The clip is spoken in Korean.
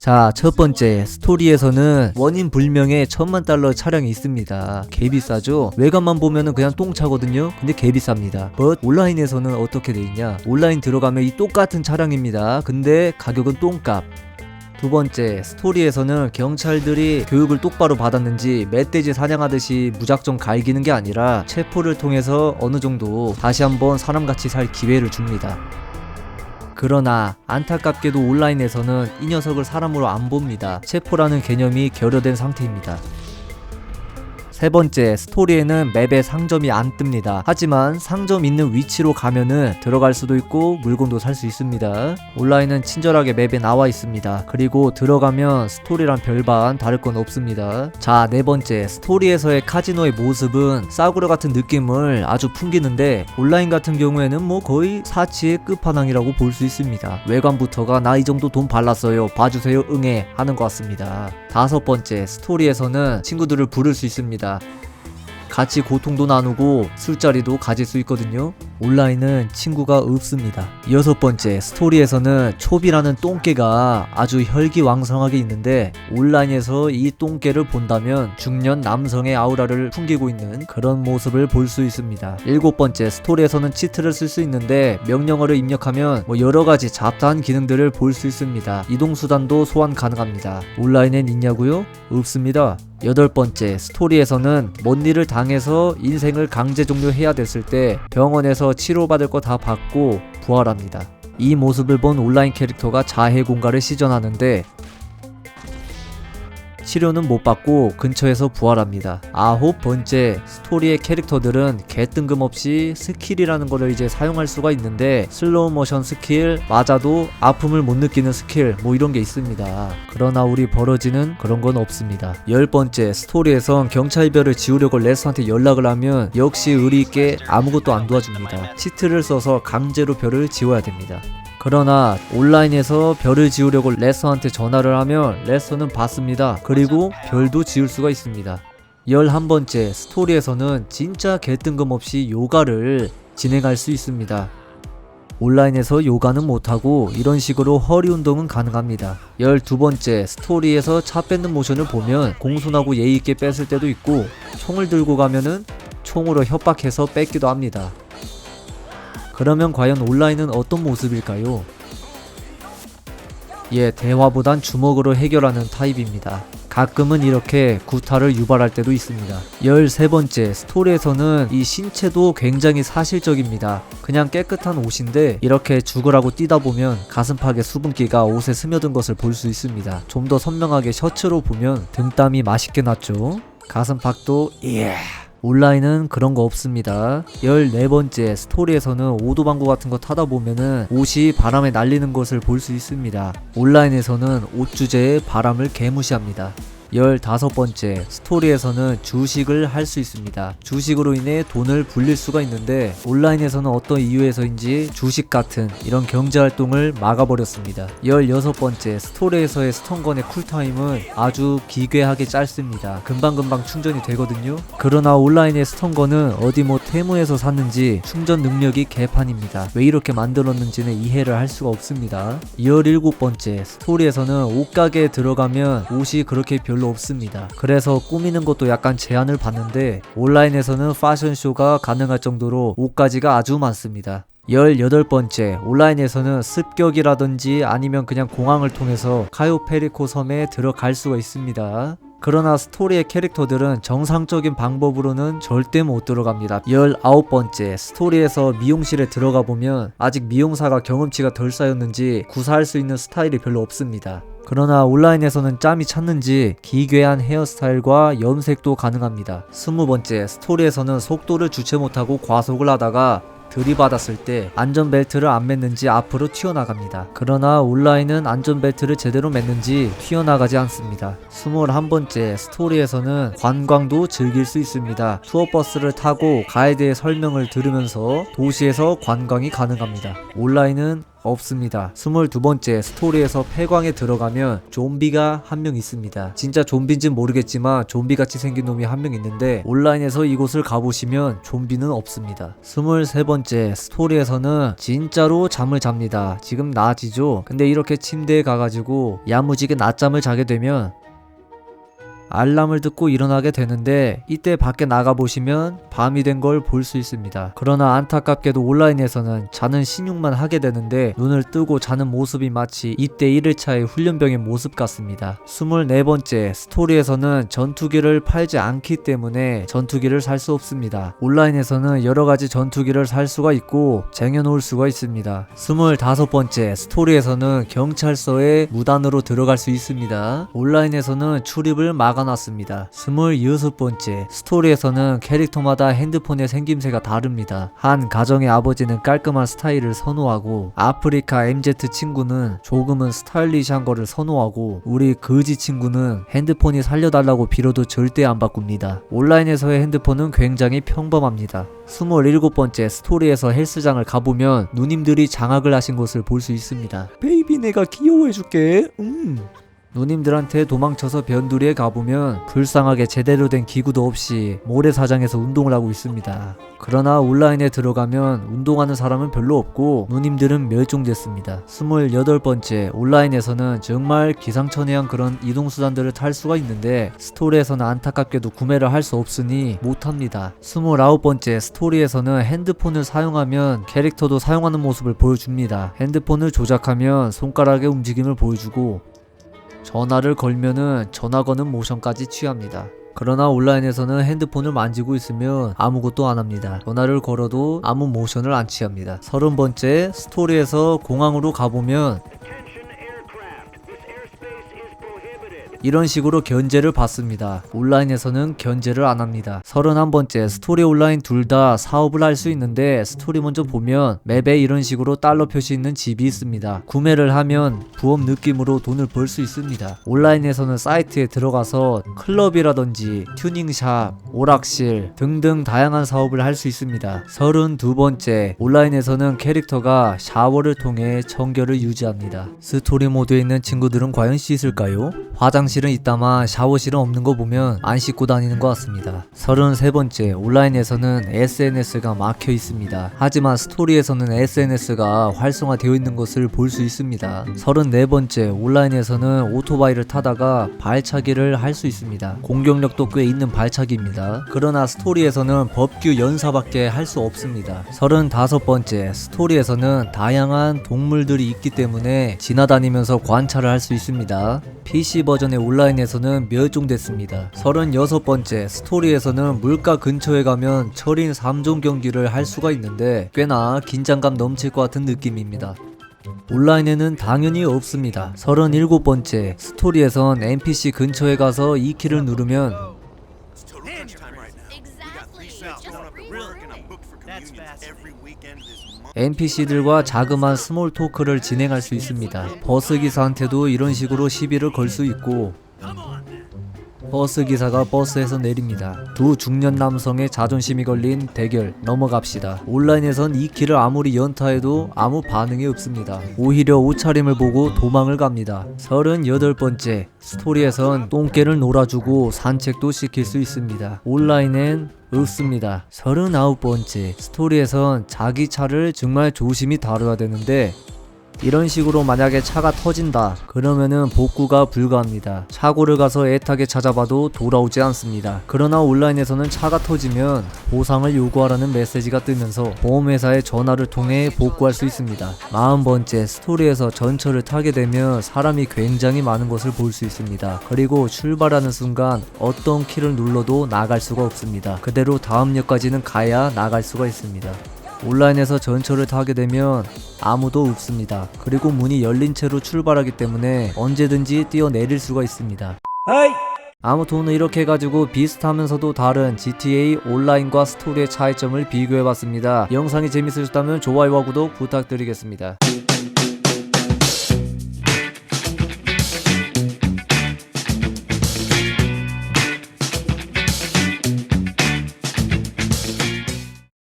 자, 첫 번째 스토리에서는 원인 불명의 천만 달러 차량이 있습니다. 개 비싸죠? 외관만 보면은 그냥 똥차거든요. 근데 개 비쌉니다. but 온라인에서는 어떻게 돼 있냐? 온라인 들어가면 이 똑같은 차량입니다. 근데 가격은 똥값. 두 번째, 스토리에서는 경찰들이 교육을 똑바로 받았는지 멧돼지 사냥하듯이 무작정 갈기는 게 아니라 체포를 통해서 어느 정도 다시 한번 사람같이 살 기회를 줍니다. 그러나 안타깝게도 온라인에서는 이 녀석을 사람으로 안 봅니다. 체포라는 개념이 결여된 상태입니다. 세 번째, 스토리에는 맵에 상점이 안 뜹니다. 하지만 상점 있는 위치로 가면은 들어갈 수도 있고 물건도 살 수 있습니다. 온라인은 친절하게 맵에 나와 있습니다. 그리고 들어가면 스토리랑 별반 다를 건 없습니다. 자, 네 번째, 스토리에서의 카지노의 모습은 싸구려 같은 느낌을 아주 풍기는데 온라인 같은 경우에는 뭐 거의 사치의 끝판왕이라고 볼 수 있습니다. 외관부터가 나 이 정도 돈 발랐어요. 봐주세요. 응애 하는 것 같습니다. 다섯 번째, 스토리에서는 친구들을 부를 수 있습니다. 같이 고통도 나누고 술자리도 가질 수 있거든요. 온라인은 친구가 없습니다. 여섯 번째, 스토리에서는 촉이라는 똥개가 아주 혈기왕성하게 있는데 온라인에서 이 똥개를 본다면 중년 남성의 아우라를 풍기고 있는 그런 모습을 볼 수 있습니다. 일곱 번째, 스토리에서는 치트를 쓸 수 있는데 명령어를 입력하면 뭐 여러 가지 잡다한 기능들을 볼 수 있습니다. 이동 수단도 소환 가능합니다. 온라인엔 있냐고요? 없습니다. 여덟 번째, 스토리에서는 뭔 일을 당해서 인생을 강제 종료해야 됐을 때 병원에서 치료받을 거 다 받고 부활합니다. 이 모습을 본 온라인 캐릭터가 자해 공갈을 시전하는데 치료는 못 받고 근처에서 부활합니다. 아홉 번째, 스토리의 캐릭터들은 개 뜬금없이 스킬이라는 거를 이제 사용할 수가 있는데 슬로우 모션 스킬, 맞아도 아픔을 못 느끼는 스킬, 뭐 이런 게 있습니다. 그러나 우리 버러지는 그런 건 없습니다. 열 번째, 스토리에선 경찰별을 지우려고 레스한테 연락을 하면 역시 의리 있게 아무것도 안 도와줍니다. 치트를 써서 강제로 별을 지워야 됩니다. 그러나 온라인에서 별을 지우려고 레서한테 전화를 하면 레서는 받습니다. 그리고 별도 지울 수가 있습니다. 11번째 스토리에서는 진짜 개뜬금 없이 요가를 진행할 수 있습니다. 온라인에서 요가는 못하고 이런 식으로 허리 운동은 가능합니다. 12번째 스토리에서 차 뺏는 모션을 보면 공손하고 예의 있게 뺏을 때도 있고 총을 들고 가면은 총으로 협박해서 뺏기도 합니다. 그러면 과연 온라인은 어떤 모습일까요? 예, 대화보단 주먹으로 해결하는 타입입니다. 가끔은 이렇게 구타를 유발할 때도 있습니다. 13번째, 스토리에서는 이 신체도 굉장히 사실적입니다. 그냥 깨끗한 옷인데 이렇게 죽으라고 뛰다 보면 가슴팍에 수분기가 옷에 스며든 것을 볼 수 있습니다. 좀 더 선명하게 셔츠로 보면 등땀이 맛있게 났죠. 가슴팍도 예. 온라인은 그런 거 없습니다. 14번째 스토리에서는 오도방구 같은 거 타다 보면은 옷이 바람에 날리는 것을 볼 수 있습니다. 온라인에서는 옷 주제에 바람을 개무시합니다. 15번째 스토리에서는 주식을 할 수 있습니다. 주식으로 인해 돈을 불릴 수가 있는데 온라인에서는 어떤 이유에서인지 주식 같은 이런 경제 활동을 막아버렸습니다. 16번째 스토리에서의 스턴건의 쿨타임은 아주 기괴하게 짧습니다. 금방금방 충전이 되거든요. 그러나 온라인의 스턴건은 어디 뭐 테무에서 샀는지 충전 능력이 개판입니다. 왜 이렇게 만들었는지는 이해를 할 수가 없습니다. 17번째 스토리에서는 옷가게에 들어가면 옷이 그렇게 별로 없습니다. 그래서 꾸미는 것도 약간 제한을 받는데 온라인에서는 패션쇼가 가능할 정도로 옷가지가 아주 많습니다. 18번째, 온라인에서는 습격이라든지 아니면 그냥 공항을 통해서 카요페리코 섬에 들어갈 수가 있습니다. 그러나 스토리의 캐릭터들은 정상적인 방법으로는 절대 못 들어갑니다. 19번째, 스토리에서 미용실에 들어가 보면 아직 미용사가 경험치가 덜 쌓였는지 구사할 수 있는 스타일이 별로 없습니다. 그러나 온라인에서는 짬이 찼는지 기괴한 헤어스타일과 염색도 가능합니다. 20번째, 스토리에서는 속도를 주체 못하고 과속을 하다가 들이받았을 때 안전벨트를 안 맸는지 앞으로 튀어나갑니다. 그러나 온라인은 안전벨트를 제대로 맸는지 튀어나가지 않습니다. 21번째 스토리에서는 관광도 즐길 수 있습니다. 투어버스를 타고 가이드의 설명을 들으면서 도시에서 관광이 가능합니다. 온라인은 없습니다. 22번째 스토리에서 폐광에 들어가면 좀비가 한 명 있습니다. 진짜 좀비인진 모르겠지만 좀비같이 생긴 놈이 한 명 있는데 온라인에서 이곳을 가보시면 좀비는 없습니다. 23번째 스토리에서는 진짜로 잠을 잡니다. 지금 낮이죠? 근데 이렇게 침대에 가가지고 야무지게 낮잠을 자게 되면 알람을 듣고 일어나게 되는데 이때 밖에 나가보시면 밤이 된 걸 볼 수 있습니다. 그러나 안타깝게도 온라인에서는 자는 신용만 하게 되는데 눈을 뜨고 자는 모습이 마치 이때 1일차의 훈련병의 모습 같습니다. 24번째 스토리에서는 전투기를 팔지 않기 때문에 전투기를 살 수 없습니다. 온라인에서는 여러가지 전투기를 살 수가 있고 쟁여놓을 수가 있습니다. 25번째 스토리에서는 경찰서에 무단으로 들어갈 수 있습니다. 온라인에서는 출입을 막아 놨습니다. 26번째 스토리에서는 캐릭터마다 핸드폰의 생김새가 다릅니다. 한 가정의 아버지는 깔끔한 스타일을 선호하고 아프리카 MZ 친구는 조금은 스타일리시한 거를 선호하고 우리 거지 친구는 핸드폰이 살려달라고 빌어도 절대 안 바꿉니다. 온라인에서의 핸드폰은 굉장히 평범합니다. 27번째 스토리에서 헬스장을 가보면 누님들이 장악을 하신 것을 볼 수 있습니다. 베이비 내가 귀여워해줄게. 음. 누님들한테 도망쳐서 변두리에 가보면 불쌍하게 제대로 된 기구도 없이 모래사장에서 운동을 하고 있습니다. 그러나 온라인에 들어가면 운동하는 사람은 별로 없고 누님들은 멸종됐습니다. 28번째 온라인에서는 정말 기상천외한 그런 이동수단들을 탈 수가 있는데 스토리에서는 안타깝게도 구매를 할 수 없으니 못합니다. 29번째 스토리에서는 핸드폰을 사용하면 캐릭터도 사용하는 모습을 보여줍니다. 핸드폰을 조작하면 손가락의 움직임을 보여주고 전화를 걸면은 전화 거는 모션까지 취합니다. 그러나 온라인에서는 핸드폰을 만지고 있으면 아무것도 안 합니다. 전화를 걸어도 아무 모션을 안 취합니다. 서른 번째 스토리에서 공항으로 가보면 이런 식으로 견제를 받습니다. 온라인에서는 견제를 안 합니다. 31번째 스토리 온라인 둘 다 사업을 할 수 있는데 스토리 먼저 보면 맵에 이런 식으로 달러 표시 있는 집이 있습니다. 구매를 하면 부업 느낌으로 돈을 벌 수 있습니다. 온라인에서는 사이트에 들어가서 클럽이라든지 튜닝샵, 오락실 등등 다양한 사업을 할 수 있습니다. 32번째 온라인에서는 캐릭터가 샤워를 통해 청결을 유지합니다. 스토리 모드에 있는 친구들은 과연 씻을까요? 화장 실은 있다만 샤워실은 없는 거 보면 안 씻고 다니는 것 같습니다. 33번째 온라인에서는 SNS가 막혀 있습니다. 하지만 스토리에서는 SNS가 활성화되어 있는 것을 볼 수 있습니다. 34번째 온라인에서는 오토바이를 타다가 발차기를 할 수 있습니다. 공격력도 꽤 있는 발차기입니다. 그러나 스토리에서는 법규 연사밖에 할 수 없습니다. 35번째 스토리에서는 다양한 동물들이 있기 때문에 지나다니면서 관찰을 할 수 있습니다. PC 버전의 온라인에서는 멸종됐습니다. 36번째 스토리에서는 물가 근처에 가면 철인 3종 경기를 할 수가 있는데 꽤나 긴장감 넘칠 것 같은 느낌입니다. 온라인에는 당연히 없습니다. 37번째 스토리에선 NPC 근처에 가서 이 키를 누르면 NPC들과 자그마한 스몰 토크를 진행할 수 있습니다. 버스 기사한테도 이런 식으로 시비를 걸 수 있고 버스 기사가 버스에서 내립니다. 두 중년 남성의 자존심이 걸린 대결 넘어갑시다. 온라인에선 이 키를 아무리 연타해도 아무 반응이 없습니다. 오히려 옷차림을 보고 도망을 갑니다. 38번째 스토리에선 똥개를 놀아주고 산책도 시킬 수 있습니다. 온라인엔 없습니다. 39번째 스토리에선 자기 차를 정말 조심히 다뤄야 되는데 이런 식으로 만약에 차가 터진다 그러면은 복구가 불가합니다. 사고를 가서 애타게 찾아봐도 돌아오지 않습니다. 그러나 온라인에서는 차가 터지면 보상을 요구하라는 메시지가 뜨면서 보험회사에 전화를 통해 복구할 수 있습니다. 40번째 스토리에서 전철을 타게 되면 사람이 굉장히 많은 것을 볼 수 있습니다. 그리고 출발하는 순간 어떤 키를 눌러도 나갈 수가 없습니다. 그대로 다음 역까지는 가야 나갈 수가 있습니다 온라인에서 전철을 타게 되면 아무도 없습니다. 그리고 문이 열린 채로 출발하기 때문에 언제든지 뛰어내릴 수가 있습니다. 아무튼 오늘 이렇게 해가지고 비슷하면서도 다른 GTA 온라인과 스토리의 차이점을 비교해봤습니다. 영상이 재밌으셨다면 좋아요와 구독 부탁드리겠습니다.